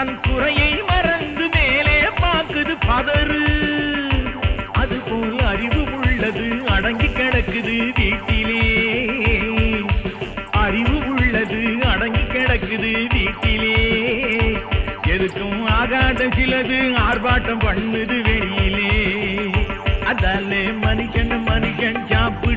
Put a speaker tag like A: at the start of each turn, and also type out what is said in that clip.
A: தன் குறையை மறந்து மேலே பார்க்குது பதறு. அதுபோல் அறிவு உள்ளது அடங்கி கிடக்குது வீட்டிலே. அறிவு உள்ளது அடங்கி கிடக்குது வீட்டிலே. எதுக்கும் ஆகாத சிலது ஆர்ப்பாட்டம் பண்ணுது வெளியிலே. அதாலே மணிக்கண் மணிக்கண் சாப்பு